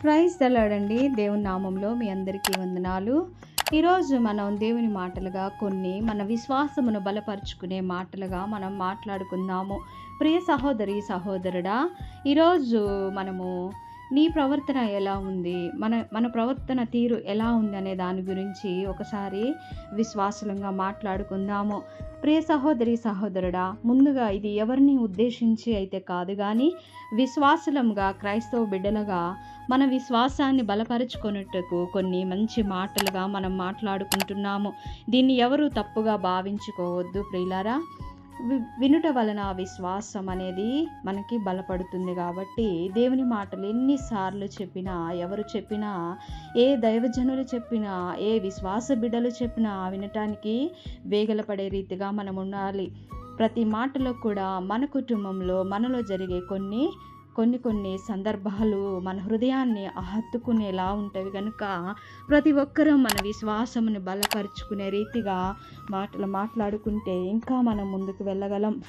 Praise తెలాడండి దేవుని నామంలో మీ అందరికీ వందనాలు. ఈరోజు మనం దేవుని మాటలుగా కొన్ని మన విశ్వాసమును బలపరుచుకునే మాటలుగా మనం మాట్లాడుకుందాము. ప్రియ సహోదరి సహోదరుడా ఈరోజు మనము నీ ప్రవర్తన ఎలా ఉంది? మన మన ప్రవర్తన తీరు ఎలా ఉంది అనే దాని గురించి ఒకసారి విశ్వాసంగా మాట్లాడుకుందాము. ప్రియ సహోదరి సహోదరుడా ముందుగా ఇది ఎవరిని ఉద్దేశించి అయితే కాదు కానీ విశ్వాసులంగా క్రైస్తవ బిడ్డలుగా మన విశ్వాసాన్ని బలపరుచుకొనుటకు కొన్ని మంచి మాటలుగా మనం మాట్లాడుకుంటున్నాము. దీన్ని ఎవరు తప్పుగా భావించుకోవద్దు ప్రియులారా. వినుట వలన విశ్వాసం అనేది మనకి బలపడుతుంది కాబట్టి దేవుని మాటలు ఎన్నిసార్లు చెప్పినా ఎవరు చెప్పినా ఏ దైవజనులు చెప్పినా ఏ విశ్వాస బిడ్డలు చెప్పినా వినటానికి వేగలపడే రీతిగా మనం ఉండాలి ప్రతి మాటలో కూడా మన కుటుంబంలో మనలో జరిగే కొన్ని కొన్ని కొన్ని సందర్భాలు మన హృదయాన్ని ఆహత్తుకునేలా ఉంటాయి కనుక ప్రతి ఒక్కరూ మన విశ్వాసముని బలపరుచుకునే రీతిగా మాటలు మాట్లాడుకుంటే ఇంకా మనం ముందుకు వెళ్ళగలం.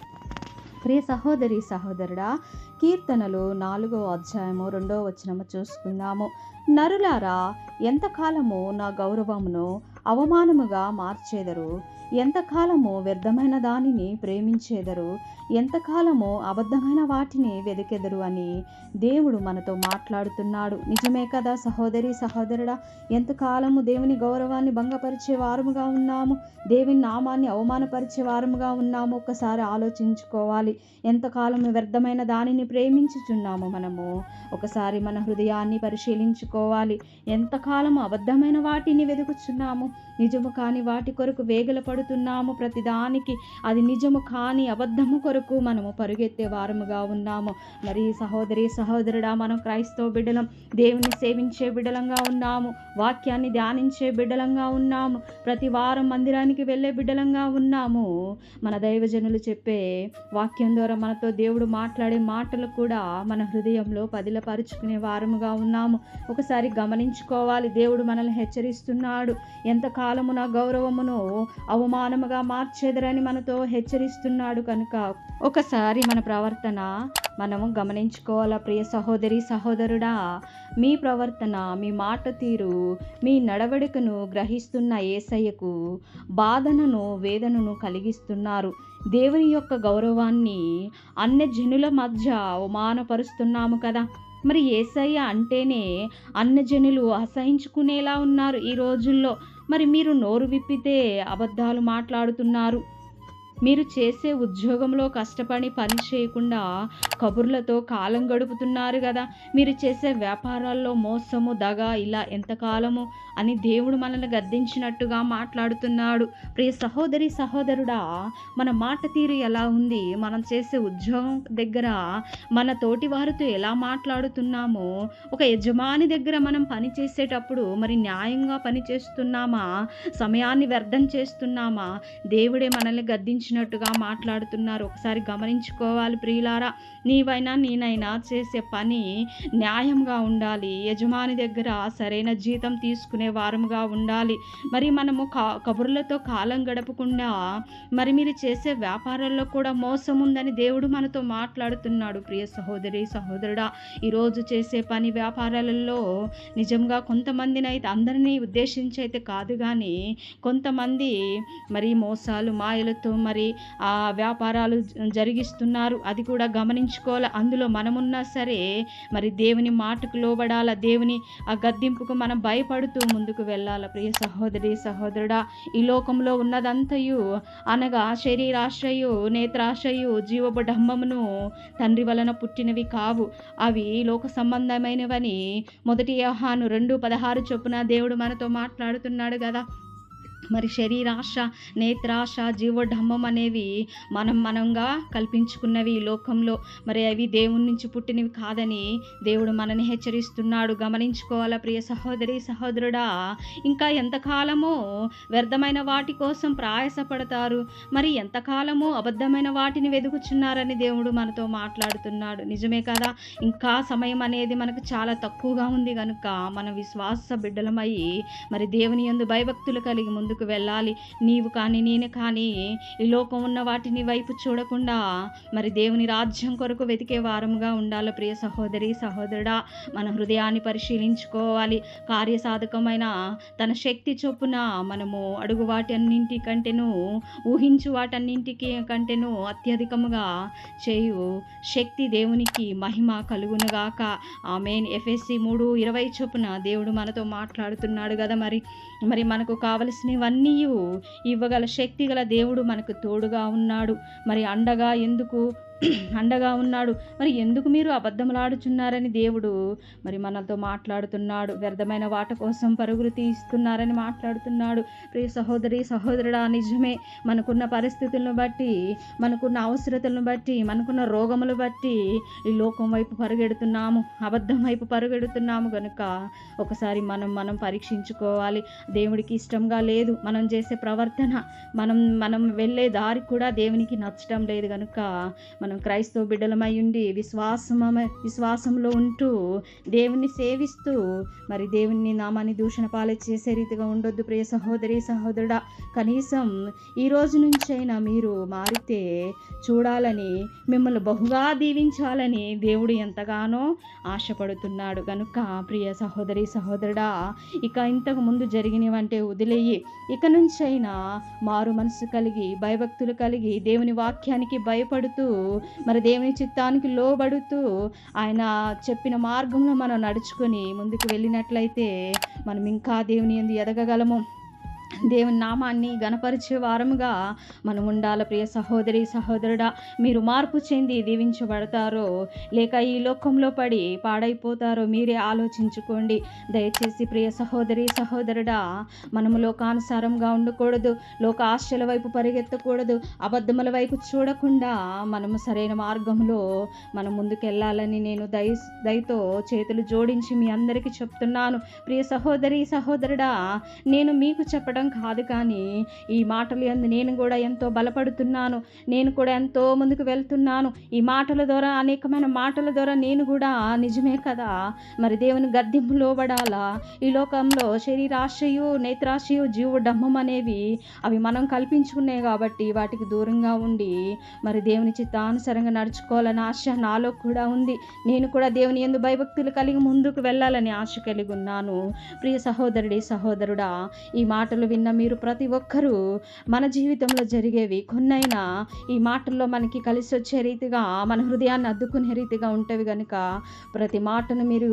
ప్రియ సహోదరి సహోదరుడా కీర్తనలు నాలుగో అధ్యాయము రెండో వచనము చూసుకుందాము. నరులారా ఎంతకాలము నా గౌరవమును అవమానముగా మార్చేదరు? ఎంతకాలము వ్యర్థమైన దానిని ప్రేమించేదరు ఎంతకాలము అబద్ధమైన వాటిని వెదికెదరు అని దేవుడు మనతో మాట్లాడుతున్నాడు. నిజమే కదా సహోదరి సహోదరుడా? ఎంతకాలము దేవుని గౌరవాన్ని భంగపరిచే వారముగా ఉన్నాము? దేవుని నామాన్ని అవమానపరిచే వారముగా ఉన్నాము? ఒక్కసారి ఆలోచించుకోవాలి. ఎంతకాలము వ్యర్థమైన దానిని ప్రేమించుచున్నాము మనము? ఒకసారి మన హృదయాన్ని పరిశీలించుకోవాలి. ఎంతకాలము అబద్ధమైన వాటిని వెతుకుచున్నాము నిజము కాని వాటి కొరకు వేగలపడు పడుతున్నాము ప్రతిదానికి. అది నిజము కాని అబద్ధము కొరకు మనము పరుగెత్తే వారముగా ఉన్నాము. మరి సహోదరి సహోదరుడా మనం క్రైస్తవ బిడ్డలం దేవుని సేవించే బిడ్డలంగా ఉన్నాము. వాక్యాన్ని ధ్యానించే బిడ్డలంగా ఉన్నాము. ప్రతి వారం మందిరానికి వెళ్ళే బిడ్డలంగా ఉన్నాము. మన దైవజనులు చెప్పే వాక్యం ద్వారా మనతో దేవుడు మాట్లాడే మాటలు కూడా మన హృదయంలో పదిలపరుచుకునే వారముగా ఉన్నాము. ఒకసారి గమనించుకోవాలి. దేవుడు మనల్ని హెచ్చరిస్తున్నాడు. ఎంతకాలము నా గౌరవమును అవమానముగా మార్చేదరని మనతో హెచ్చరిస్తున్నాడు కనుక ఒకసారి మన ప్రవర్తన మనము గమనించుకోవాలా ప్రియ సహోదరి సహోదరుడా? మీ ప్రవర్తన మీ మాట తీరు మీ నడవడికను గ్రహిస్తున్న ఏసయ్యకు బాధనను వేదనను కలిగిస్తున్నారు. దేవుని యొక్క గౌరవాన్ని అన్య జనుల మధ్య అవమానపరుస్తున్నాము కదా. మరి ఏసయ్య అంటేనే అన్నజనులు అసహించుకునేలా ఉన్నారు ఈ రోజుల్లో. మరి మీరు నోరు విప్పితే అబద్ధాలు మాట్లాడుతున్నారు. మీరు చేసే ఉద్యోగంలో కష్టపడి పని చేయకుండా కబుర్లతో కాలం గడుపుతున్నారు కదా. మీరు చేసే వ్యాపారాల్లో మోసము దగ ఇలా ఎంతకాలము అని దేవుడు మనల్ని గద్దించినట్టుగా మాట్లాడుతున్నాడు. ప్రియ సహోదరి సహోదరుడా మన మాట తీరు ఎలా ఉంది? మనం చేసే ఉద్యోగం దగ్గర మన తోటి వారితో ఎలా మాట్లాడుతున్నామో? ఒక యజమాని దగ్గర మనం పని చేసేటప్పుడు మరి న్యాయంగా పని చేస్తున్నామా? సమయాన్ని వ్యర్థం చేస్తున్నామా? దేవుడే మనల్ని గద్దించి గద్దించినట్టుగా మాట్లాడుతున్నారు. ఒకసారి గమనించుకోవాలి ప్రియులారా నీవైనా నేనైనా చేసే పని న్యాయంగా ఉండాలి. యజమాని దగ్గర సరైన జీతం తీసుకునే వారముగా ఉండాలి. మరి మనము కా కబుర్లతో కాలం గడపకుండా మరి మీరు చేసే వ్యాపారాల్లో కూడా మోసం ఉందని దేవుడు మనతో మాట్లాడుతున్నాడు. ప్రియ సహోదరి సహోదరుడా ఈరోజు చేసే పని వ్యాపారాలలో నిజంగా కొంతమందిని అయితే అందరినీ ఉద్దేశించి అయితే కాదు కానీ కొంతమంది మరి మోసాలు మాయలతో మరి మరి ఆ వ్యాపారాలు జరిగిస్తున్నారు. అది కూడా గమనించుకోవాలి. అందులో మనమున్నా సరే మరి దేవుని మాటకు లోబడాల. దేవుని ఆ గద్దింపుకు మనం భయపడుతూ ముందుకు వెళ్ళాల. ప్రియ సహోదరి సహోదరుడా ఈ లోకంలో ఉన్నదంతయు అనగా శరీరాశ్రయు నేత్రాశ్రయు జీవబడమ్మమును తండ్రి వలన పుట్టినవి కావు. అవి లోక సంబంధమైనవని మొదటి యోహాను రెండు పదహారు చొప్పున దేవుడు మనతో మాట్లాడుతున్నాడు కదా. మరి శరీరాశ నేత్రాశ జీవఢమ్మం అనేవి మనం మనంగా కల్పించుకున్నవి ఈ లోకంలో. మరి అవి దేవుని నుంచి పుట్టినవి కాదని దేవుడు మనని హెచ్చరిస్తున్నాడు. గమనించుకోవాలా ప్రియ సహోదరి సహోదరుడా? ఇంకా ఎంతకాలమో వ్యర్థమైన వాటి కోసం ప్రయాసపడతారు. మరి ఎంతకాలమో అబద్ధమైన వాటిని వెదుకుచున్నారని దేవుడు మనతో మాట్లాడుతున్నాడు. నిజమే కదా? ఇంకా సమయం అనేది మనకు చాలా తక్కువగా ఉంది కనుక మన విశ్వాస బిడ్డలమై మరి దేవుని యందు భయభక్తులు కలిగి ముందు ముందుకు వెళ్ళాలి. నీవు కానీ నేను కానీ ఈ లోకం ఉన్న వాటిని వైపు చూడకుండా మరి దేవుని రాజ్యం కొరకు వెతికే వారముగా ఉండాలి. ప్రియ సహోదరి సహోదరుడా మన హృదయాన్ని పరిశీలించుకోవాలి. కార్యసాధకమైన తన శక్తి చొప్పున మనము అడుగు వాటి అన్నింటి కంటేను ఊహించు వాటన్నింటికి కంటేను అత్యధికముగా చేయు శక్తి దేవునికి మహిమ కలుగునుగాక. ఆమెన్. ఎఫ్ఎస్సి మూడు ఇరవై చొప్పున దేవుడు మనతో మాట్లాడుతున్నాడు కదా మరి. మరి మనకు కావలసినవన్నీ ఇవ్వగల శక్తి గల దేవుడు మనకు తోడుగా ఉన్నాడు. మరి అండగా ఎందుకు అండగా ఉన్నాడు. మరి ఎందుకు మీరు అబద్ధములాడుచున్నారని దేవుడు మరి మనతో మాట్లాడుతున్నాడు. వ్యర్థమైన వాట కోసం పరుగులు తీస్తున్నారని మాట్లాడుతున్నాడు. ప్రియ సహోదరి సహోదరుడా నిజమే మనకున్న పరిస్థితులను బట్టి మనకున్న అవసరతలను బట్టి మనకున్న రోగములు బట్టి ఈ లోకం వైపు పరుగెడుతున్నాము. అబద్ధం వైపు పరుగెడుతున్నాము కనుక ఒకసారి మనం మనం పరీక్షించుకోవాలి. దేవుడికి ఇష్టంగా లేదు. మనం చేసే ప్రవర్తన మనం మనం వెళ్ళే దారి కూడా దేవునికి నచ్చడం లేదు కనుక మనం క్రైస్తవ బిడ్డలమై ఉండి విశ్వాసమ విశ్వాసంలో ఉంటూ దేవుణ్ణి సేవిస్తూ మరి దేవుని నామాన్ని దూషణ పాలే చేసే రీతిగా ఉండొద్దు ప్రియ సహోదరి సహోదరుడా. కనీసం ఈ రోజు నుంచైనా మీరు మారితే చూడాలని మిమ్మల్ని బహుగా దీవించాలని దేవుడు ఎంతగానో ఆశపడుతున్నాడు. కనుక ప్రియ సహోదరి సహోదరుడా ఇక ఇంతకు ముందు జరిగినవంటే వదిలేయి. ఇక నుంచైనా మారు మనసు కలిగి భయభక్తులు కలిగి దేవుని వాక్యానికి భయపడుతూ మరి దేవుని చిత్తానికి లోబడుతూ ఆయన చెప్పిన మార్గంలో మనం నడుచుకొని ముందుకు వెళ్ళినట్లయితే మనం ఇంకా దేవుని ఎందు ఎదగగలము. దేవుని నామాన్ని గణపరిచే వారముగా మనం ఉండాలి ప్రియ సహోదరి సహోదరుడా మీరు మార్పు చెంది దీవించబడతారో లేక ఈ లోకంలో పడి పాడైపోతారో మీరే ఆలోచించుకోండి. దయచేసి ప్రియ సహోదరి సహోదరుడా మనము లోకానుసారంగా ఉండకూడదు లోక ఆశల వైపు పరిగెత్తకూడదు అబద్ధముల వైపు చూడకుండా మనము సరైన మార్గంలో మనం ముందుకెళ్ళాలని నేను దయ దయతో చేతులు జోడించి మీ అందరికీ చెప్తున్నాను. ప్రియ సహోదరి సహోదరుడా నేను మీకు చెప్పడం కాదు కానీ ఈ మాటలు ఎందు నేను కూడా ఎంతో బలపడుతున్నాను. నేను కూడా ఎంతో ముందుకు వెళ్తున్నాను. ఈ మాటల ద్వారా అనేకమైన మాటల ద్వారా నేను కూడా నిజమే కదా? మరి దేవుని గద్దెంపు లోబడాలా ఈ లోకంలో శరీరాశయు నేత్రాశయు జీవు డమ్మం అనేవి అవి మనం కల్పించుకున్నాయి కాబట్టి వాటికి దూరంగా ఉండి మరి దేవుని చిత్తానుసరంగా నడుచుకోవాలని ఆశ నాలో కూడా ఉంది. నేను కూడా దేవుని ఎందు భయభక్తులు కలిగి ముందుకు వెళ్ళాలని ఆశ కలిగి ఉన్నాను. ప్రియ సహోదరుడి సహోదరుడా ఈ మాటలు విన్న మీరు ప్రతి ఒక్కరూ మన జీవితంలో జరిగేవి కొన్నైనా ఈ మాటల్లో మనకి కలిసి వచ్చే రీతిగా మన హృదయాన్ని అద్దుకునే రీతిగా ఉంటవి కనుక ప్రతి మాటను మీరు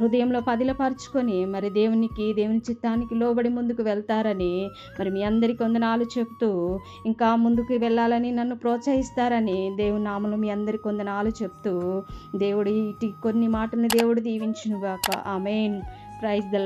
హృదయంలో పదిలపరుచుకొని మరి దేవునికి దేవుని చిత్తానికి లోబడి ముందుకు వెళ్తారని మరి మీ అందరికీ వందనాలు చెప్తూ ఇంకా ముందుకు వెళ్ళాలని నన్ను ప్రోత్సహిస్తారని దేవుని నామలు మీ అందరికీ వందనాలు చెప్తూ దేవుడి ఇటు కొన్ని మాటల్ని దేవుడు దీవించునుగాక. ఆమెన్. Praise the